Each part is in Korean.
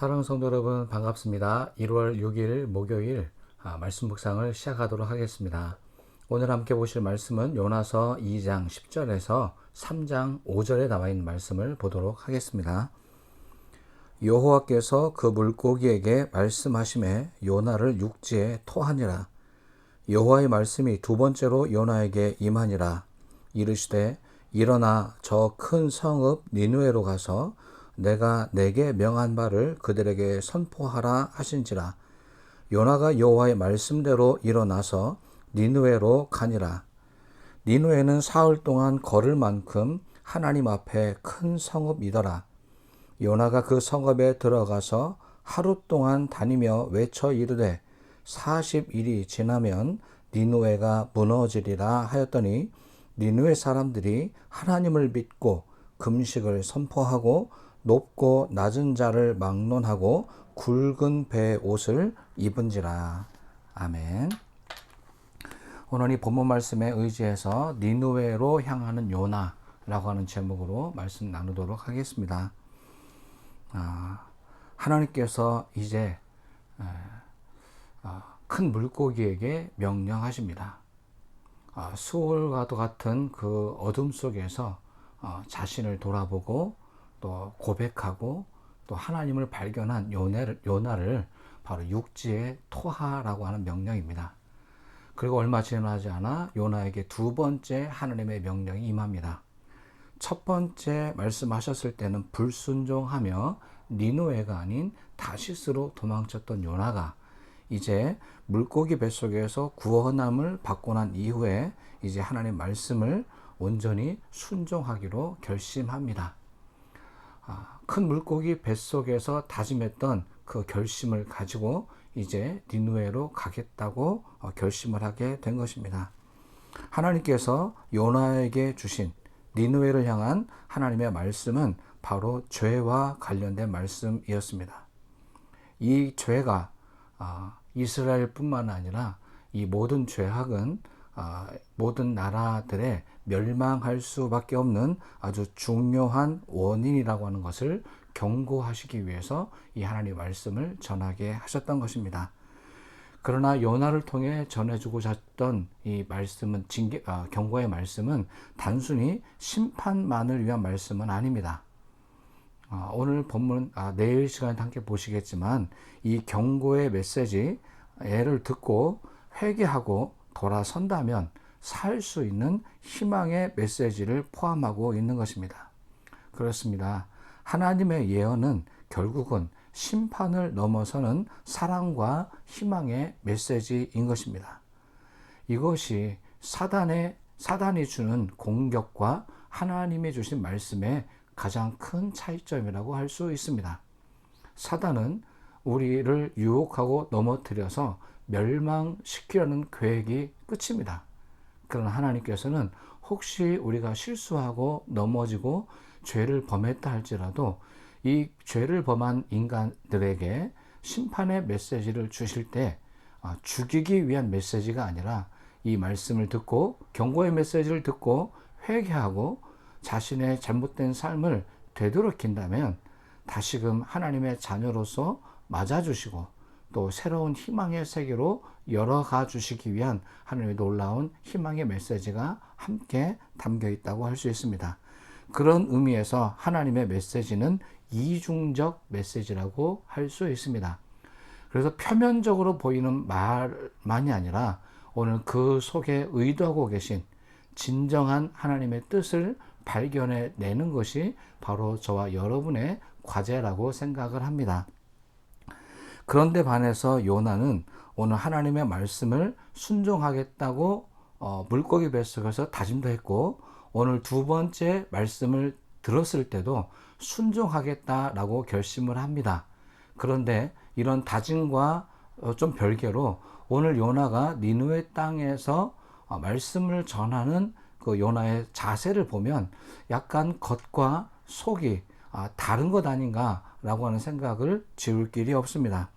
사랑하는 성도 여러분 반갑습니다. 1월 6일 목요일 아, 말씀 묵상을 시작하도록 하겠습니다. 오늘 함께 보실 말씀은 요나서 2장 10절에서 3장 5절에 나와 있는 말씀을 보도록 하겠습니다. 여호와께서 그 물고기에게 말씀하심에 요나를 육지에 토하니라. 여호와의 말씀이 두 번째로 요나에게 임하니라. 이르시되 일어나 저 큰 성읍 니누에로 가서 내가 내게 명한 바를 그들에게 선포하라 하신지라. 요나가 여호와의 말씀대로 일어나서 니누에로 가니라. 니누에는 사흘 동안 걸을 만큼 하나님 앞에 큰 성읍이더라. 요나가 그 성읍에 들어가서 하루 동안 다니며 외쳐 이르되 40일이 지나면 니누에가 무너지리라 하였더니 니누의 사람들이 하나님을 믿고 금식을 선포하고 높고 낮은 자를 막론하고 굵은 배 옷을 입은지라. 아멘. 오늘 이 본문 말씀에 의지해서 니누웨로 향하는 요나라고 하는 제목으로 말씀 나누도록 하겠습니다. 아, 하나님께서 이제 아, 큰 물고기에게 명령하십니다. 아, 수월과도 같은 그 어둠 속에서 어, 자신을 돌아보고 또 고백하고 또 하나님을 발견한 요나를, 요나를 바로 육지에 토하라고 하는 명령입니다. 그리고 얼마 지나지 않아 요나에게 두 번째 하나님의 명령이 임합니다. 첫 번째 말씀하셨을 때는 불순종하며 니누에가 아닌 다시스로 도망쳤던 요나가 이제 물고기 뱃속에서 구원함을 받고 난 이후에 이제 하나님 말씀을 온전히 순종하기로 결심합니다. 아, 큰 물고기 뱃속에서 다짐했던 그 결심을 가지고 이제 니누에로 가겠다고 어, 결심을 하게 된 것입니다. 하나님께서 요나에게 주신 니누에를 향한 하나님의 말씀은 바로 죄와 관련된 말씀이었습니다. 이 죄가 아, 이스라엘뿐만 아니라 이 모든 죄악은 아, 모든 나라들의 멸망할 수밖에 없는 아주 중요한 원인이라고 하는 것을 경고하시기 위해서 이 하나님 말씀을 전하게 하셨던 것입니다. 그러나 요나를 통해 전해주고자 했던 이 말씀은 징계, 아, 경고의 말씀은 단순히 심판만을 위한 말씀은 아닙니다. 아, 오늘 본문 아, 내일 시간에 함께 보시겠지만 이 경고의 메시지 애를 듣고 회개하고 돌아선다면 살 수 있는 희망의 메시지를 포함하고 있는 것입니다. 그렇습니다. 하나님의 예언은 결국은 심판을 넘어서는 사랑과 희망의 메시지인 것입니다. 이것이 사단의 사단이 주는 공격과 하나님이 주신 말씀의 가장 큰 차이점이라고 할 수 있습니다. 사단은 우리를 유혹하고 넘어뜨려서 멸망시키려는 계획이 끝입니다. 그러나 하나님께서는 혹시 우리가 실수하고 넘어지고 죄를 범했다 할지라도 이 죄를 범한 인간들에게 심판의 메시지를 주실 때 아, 죽이기 위한 메시지가 아니라 이 말씀을 듣고 경고의 메시지를 듣고 회개하고 자신의 잘못된 삶을 되돌이킨다면 다시금 하나님의 자녀로서 맞아주시고 또 새로운 희망의 세계로 열어가 주시기 위한 하나님의 놀라운 희망의 메시지가 함께 담겨 있다고 할 수 있습니다. 그런 의미에서 하나님의 메시지는 이중적 메시지라고 할 수 있습니다. 그래서 표면적으로 보이는 말만이 아니라 오늘 그 속에 의도하고 계신 진정한 하나님의 뜻을 발견해 내는 것이 바로 저와 여러분의 과제라고 생각을 합니다. 그런데 반해서 요나는 오늘 하나님의 말씀을 순종하겠다고 어, 물고기 뱃속에서 다짐도 했고 오늘 두 번째 말씀을 들었을 때도 순종하겠다라고 결심을 합니다. 그런데 이런 다짐과 어, 좀 별개로 오늘 요나가 니누의 땅에서 어, 말씀을 전하는 그 요나의 자세를 보면 약간 겉과 속이 아, 다른 것 아닌가라고 하는 생각을 지울 길이 없습니다.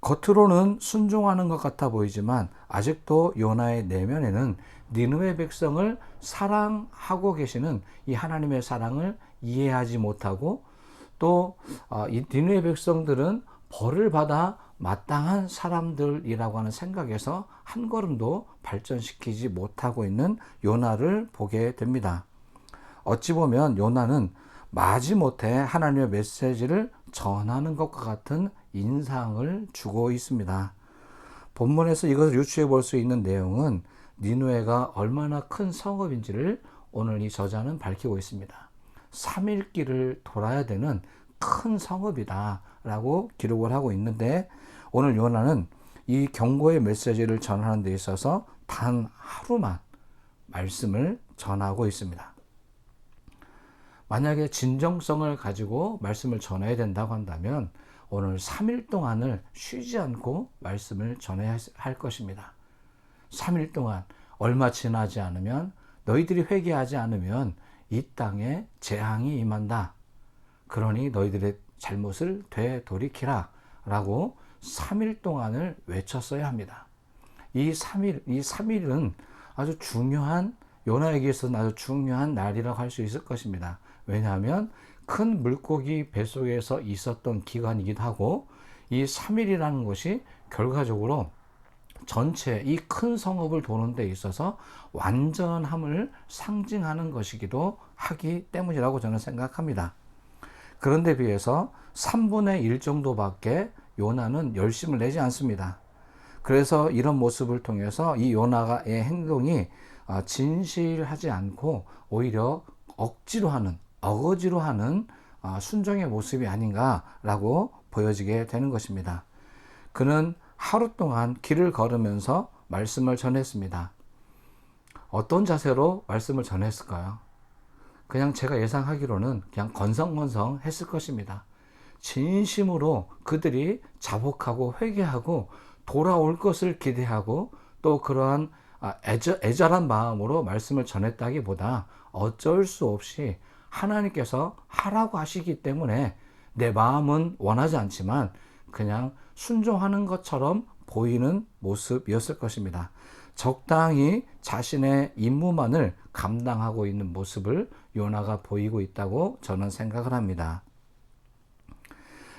겉으로는 순종하는 것 같아 보이지만 아직도 요나의 내면에는 니누의 백성을 사랑하고 계시는 이 하나님의 사랑을 이해하지 못하고 또 어, 이 니누의 백성들은 벌을 받아 마땅한 사람들이라고 하는 생각에서 한 걸음도 발전시키지 못하고 있는 요나를 보게 됩니다. 어찌 보면 요나는 마지못해 하나님의 메시지를 전하는 것과 같은 인상을 주고 있습니다. 본문에서 이것을 유추해 볼 수 있는 내용은 니누에가 얼마나 큰 성읍인지를 오늘 이 저자는 밝히고 있습니다. 3일 길을 돌아야 되는 큰 성읍이다 라고 기록을 하고 있는데 오늘 요나는 이 경고의 메시지를 전하는 데 있어서 단 하루만 말씀을 전하고 있습니다. 만약에 진정성을 가지고 말씀을 전해야 된다고 한다면 오늘 3일 동안을 쉬지 않고 말씀을 전해야 할 것입니다. 3일 동안 얼마 지나지 않으면 너희들이 회개하지 않으면 이 땅에 재앙이 임한다. 그러니 너희들의 잘못을 되돌이키라. 라고 3일 동안을 외쳤어야 합니다. 이 3일, 이 3일은 아주 중요한, 요나에게서는 아주 중요한 날이라고 할 수 있을 것입니다. 왜냐하면 큰 물고기 뱃속에서 있었던 기간이기도 하고 이 3일이라는 것이 결과적으로 전체 이 큰 성읍을 도는 데 있어서 완전함을 상징하는 것이기도 하기 때문이라고 저는 생각합니다. 그런데 비해서 3분의 1 정도밖에 요나는 열심을 내지 않습니다. 그래서 이런 모습을 통해서 이 요나의 행동이 아, 진실하지 않고 오히려 억지로 하는 어거지로 하는 아, 순종의 모습이 아닌가라고 보여지게 되는 것입니다. 그는 하루 동안 길을 걸으면서 말씀을 전했습니다. 어떤 자세로 말씀을 전했을까요? 그냥 제가 예상하기로는 그냥 건성건성 했을 것입니다. 진심으로 그들이 자복하고 회개하고 돌아올 것을 기대하고 또 그러한 아, 애절, 애절한 마음으로 말씀을 전했다기보다 어쩔 수 없이 하나님께서 하라고 하시기 때문에 내 마음은 원하지 않지만 그냥 순종하는 것처럼 보이는 모습이었을 것입니다. 적당히 자신의 임무만을 감당하고 있는 모습을 요나가 보이고 있다고 저는 생각을 합니다.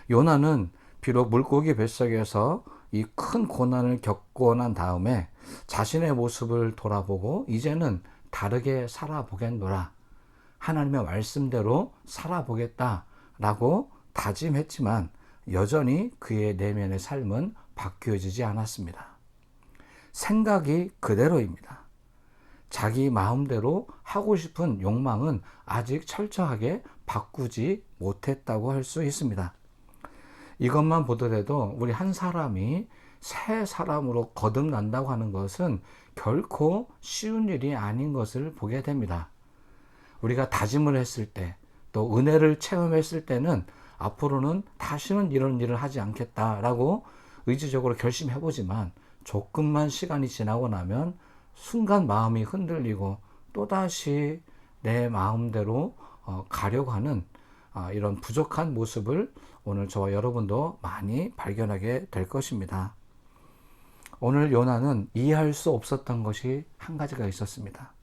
요나는 비록 물고기 뱃속에서 이 큰 고난을 겪고 난 다음에 자신의 모습을 돌아보고 이제는 다르게 살아보겠노라. 하나님의 말씀대로 살아보겠다라고 다짐했지만 여전히 그의 내면의 삶은 바뀌어지지 않았습니다. 생각이 그대로입니다. 자기 마음대로 하고 싶은 욕망은 아직 철저하게 바꾸지 못했다고 할 수 있습니다. 이것만 보더라도 우리 한 사람이 새 사람으로 거듭난다고 하는 것은 결코 쉬운 일이 아닌 것을 보게 됩니다. 우리가 다짐을 했을 때, 또 은혜를 체험했을 때는 앞으로는 다시는 이런 일을 하지 않겠다라고 의지적으로 결심해 보지만 조금만 시간이 지나고 나면 순간 마음이 흔들리고 또다시 내 마음대로 어, 가려고 하는 아, 이런 부족한 모습을 오늘 저와 여러분도 많이 발견하게 될 것입니다. 오늘 요나는 이해할 수 없었던 것이 한 가지가 있었습니다.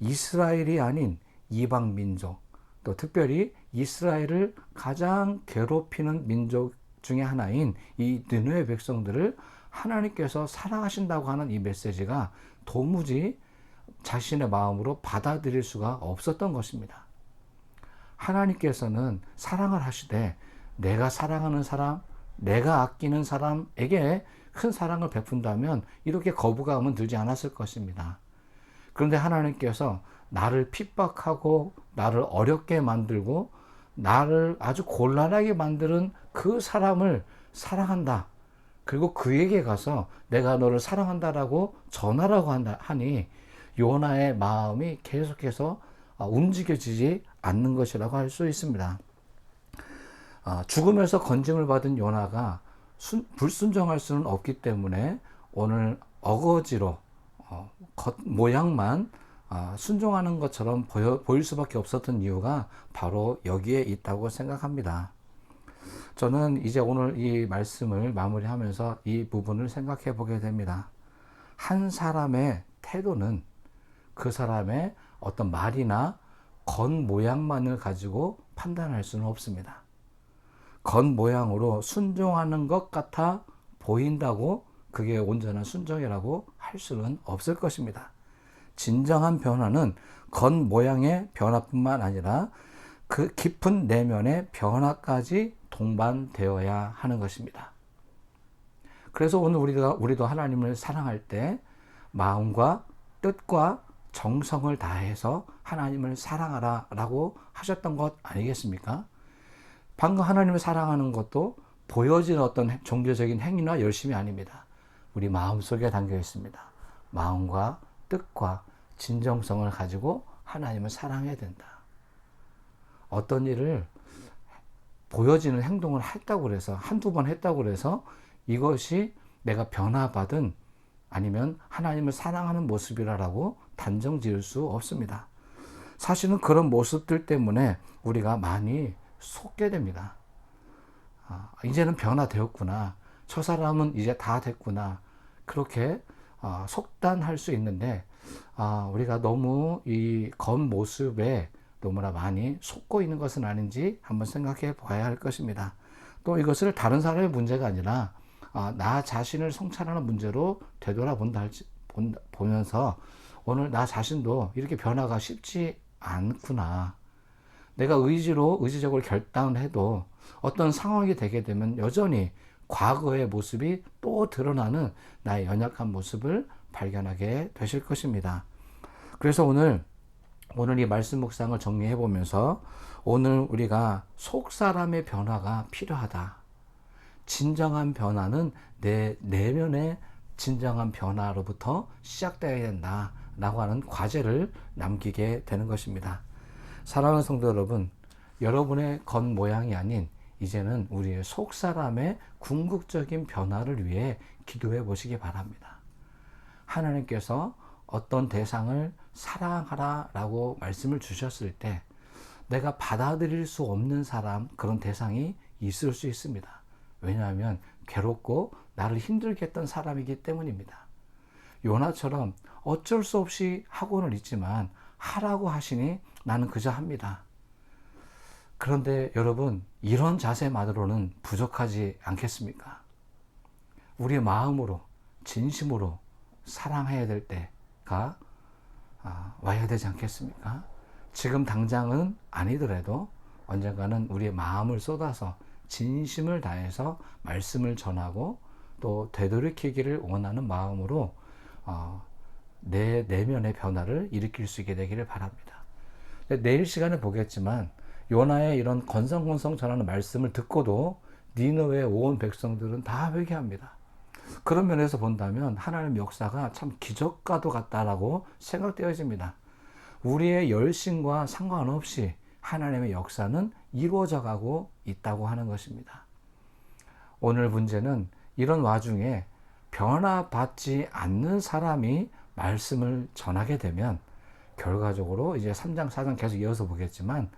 이스라엘이 아닌 이방 민족, 또 특별히 이스라엘을 가장 괴롭히는 민족 중의 하나인 이 느누의 백성들을 하나님께서 사랑하신다고 하는 이 메시지가 도무지 자신의 마음으로 받아들일 수가 없었던 것입니다. 하나님께서는 사랑을 하시되 내가 사랑하는 사람, 내가 아끼는 사람에게 큰 사랑을 베푼다면 이렇게 거부감은 들지 않았을 것입니다. 그런데 하나님께서 나를 핍박하고 나를 어렵게 만들고 나를 아주 곤란하게 만드는 그 사람을 사랑한다. 그리고 그에게 가서 내가 너를 사랑한다라고 전하라고 한다 하니 요나의 마음이 계속해서 아, 움직여지지 않는 것이라고 할 수 있습니다. 아, 죽음에서 건짐을 받은 요나가 불순종할 수는 없기 때문에 오늘 어거지로 어, 모양만 아, 순종하는 것처럼 보여, 보일 수밖에 없었던 이유가 바로 여기에 있다고 생각합니다. 저는 이제 오늘 이 말씀을 마무리하면서 이 부분을 생각해 보게 됩니다. 한 사람의 태도는 그 사람의 어떤 말이나 건 모양만을 가지고 판단할 수는 없습니다. 겉모양으로 순종하는 것 같아 보인다고 그게 온전한 순종이라고 할 수는 없을 것입니다. 진정한 변화는 겉 모양의 변화뿐만 아니라 그 깊은 내면의 변화까지 동반되어야 하는 것입니다. 그래서 오늘 우리가 우리도 하나님을 사랑할 때 마음과 뜻과 정성을 다해서 하나님을 사랑하라라고 하셨던 것 아니겠습니까? 방금 하나님을 사랑하는 것도 보여지는 어떤 종교적인 행위나 열심이 아닙니다. 우리 마음 속에 담겨 있습니다. 마음과 뜻과 진정성을 가지고 하나님을 사랑해야 된다. 어떤 일을 보여지는 행동을 했다고 그래서 한두 번 했다고 그래서 이것이 내가 변화받은 아니면 하나님을 사랑하는 모습이라고 단정 지을 수 없습니다. 사실은 그런 모습들 때문에 우리가 많이 속게 됩니다. 아, 이제는 변화되었구나. 저 사람은 이제 다 됐구나. 그렇게 아, 속단할 수 있는데 아, 우리가 너무 이 겉모습에 너무나 많이 속고 있는 것은 아닌지 한번 생각해 봐야 할 것입니다. 또 이것을 다른 사람의 문제가 아니라 아, 나 자신을 성찰하는 문제로 되돌아본다 보면서 오늘 나 자신도 이렇게 변화가 쉽지 않구나. 내가 의지로 의지적으로 결단해도 어떤 상황이 되게 되면 여전히 과거의 모습이 또 드러나는 나의 연약한 모습을 발견하게 되실 것입니다. 그래서 오늘 오늘 이 말씀 묵상을 정리해 보면서 오늘 우리가 속 사람의 변화가 필요하다. 진정한 변화는 내 내면의 진정한 변화로부터 시작되어야 된다. 라고 하는 과제를 남기게 되는 것입니다. 사랑하는 성도 여러분, 여러분의 겉 모양이 아닌 이제는 우리의 속 사람의 궁극적인 변화를 위해 기도해 보시기 바랍니다. 하나님께서 어떤 대상을 사랑하라 라고 말씀을 주셨을 때 내가 받아들일 수 없는 사람, 그런 대상이 있을 수 있습니다. 왜냐하면 괴롭고 나를 힘들게 했던 사람이기 때문입니다. 요나처럼 어쩔 수 없이 학원을 있지만 하라고 하시니 나는 그저 합니다. 그런데 여러분, 이런 자세만으로는 부족하지 않겠습니까? 우리의 마음으로, 진심으로 사랑해야 될 때가 아, 와야 되지 않겠습니까? 지금 당장은 아니더라도 언젠가는 우리의 마음을 쏟아서 진심을 다해서 말씀을 전하고 또 되돌이키기를 원하는 마음으로 어, 내 내면의 변화를 일으킬 수 있게 되기를 바랍니다. 내일 시간에 보겠지만 요나의 이런 건성건성 전하는 말씀을 듣고도 니느웨 온 백성들은 다 회개합니다. 그런 면에서 본다면 하나님 역사가 참 기적과도 같다라고 생각되어집니다. 우리의 열심과 상관없이 하나님의 역사는 이루어져 가고 있다고 하는 것입니다. 오늘 문제는 이런 와중에 변화받지 않는 사람이 말씀을 전하게 되면 결과적으로 이제 3장, 4장 계속 이어서 보겠지만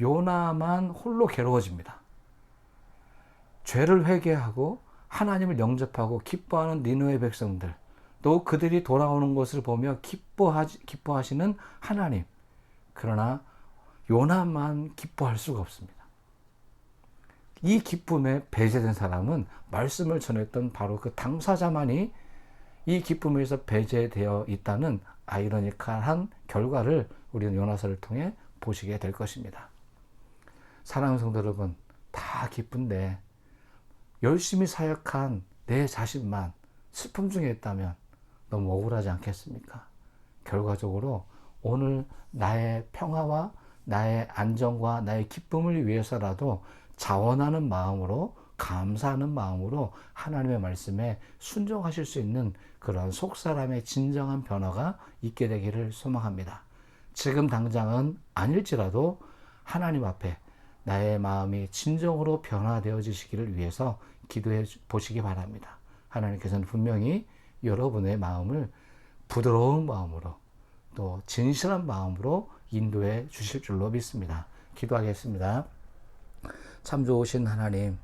요나만 홀로 괴로워집니다. 죄를 회개하고 하나님을 영접하고 기뻐하는 니누의 백성들, 또 그들이 돌아오는 것을 보며 기뻐하지, 기뻐하시는 하나님. 그러나 요나만 기뻐할 수가 없습니다. 이 기쁨에 배제된 사람은 말씀을 전했던 바로 그 당사자만이 이 기쁨에서 배제되어 있다는 아이러니컬한 결과를 우리는 요나서를 통해 보시게 될 것입니다. 사랑하는 성도 여러분, 다 기쁜데 열심히 사역한 내 자신만 슬픔 중에 있다면 너무 억울하지 않겠습니까? 결과적으로 오늘 나의 평화와 나의 안정과 나의 기쁨을 위해서라도 자원하는 마음으로 감사하는 마음으로 하나님의 말씀에 순종하실 수 있는 그런 속 사람의 진정한 변화가 있게 되기를 소망합니다. 지금 당장은 아닐지라도 하나님 앞에 나의 마음이 진정으로 변화되어지시기를 위해서 기도해 보시기 바랍니다. 하나님께서는 분명히 여러분의 마음을 부드러운 마음으로 또 진실한 마음으로 인도해 주실 줄로 믿습니다. 기도하겠습니다. 참 좋으신 하나님,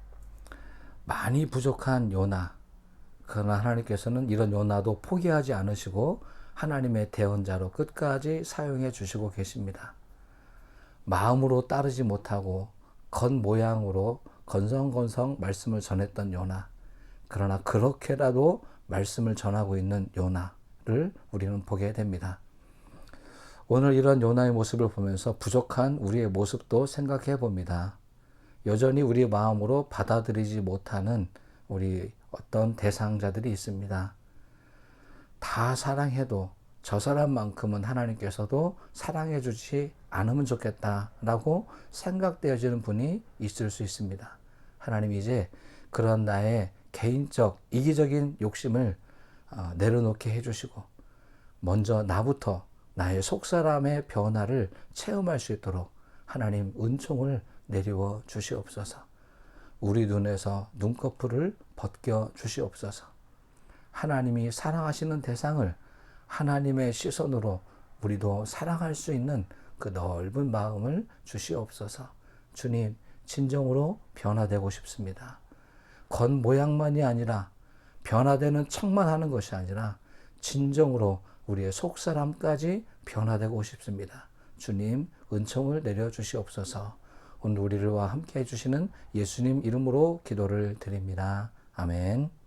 많이 부족한 요나, 그러나 하나님께서는 이런 요나도 포기하지 않으시고 하나님의 대언자로 끝까지 사용해 주시고 계십니다. 마음으로 따르지 못하고 겉모양으로 건성건성 말씀을 전했던 요나. 그러나 그렇게라도 말씀을 전하고 있는 요나를 우리는 보게 됩니다. 오늘 이런 요나의 모습을 보면서 부족한 우리의 모습도 생각해 봅니다. 여전히 우리 마음으로 받아들이지 못하는 우리 어떤 대상자들이 있습니다. 다 사랑해도 저 사람만큼은 하나님께서도 사랑해 주지 않으면 좋겠다라고 생각되어지는 분이 있을 수 있습니다. 하나님이 이제 그런 나의 개인적 이기적인 욕심을 어, 내려놓게 해주시고 먼저 나부터 나의 속사람의 변화를 체험할 수 있도록 하나님 은총을 내리워 주시옵소서. 우리 눈에서 눈꺼풀을 벗겨 주시옵소서. 하나님이 사랑하시는 대상을 하나님의 시선으로 우리도 사랑할 수 있는 그 넓은 마음을 주시옵소서. 주님, 진정으로 변화되고 싶습니다. 겉 모양만이 아니라 변화되는 척만 하는 것이 아니라 진정으로 우리의 속사람까지 변화되고 싶습니다. 주님, 은총을 내려 주시옵소서. 오늘 우리와 함께 해주시는 예수님 이름으로 기도를 드립니다. 아멘.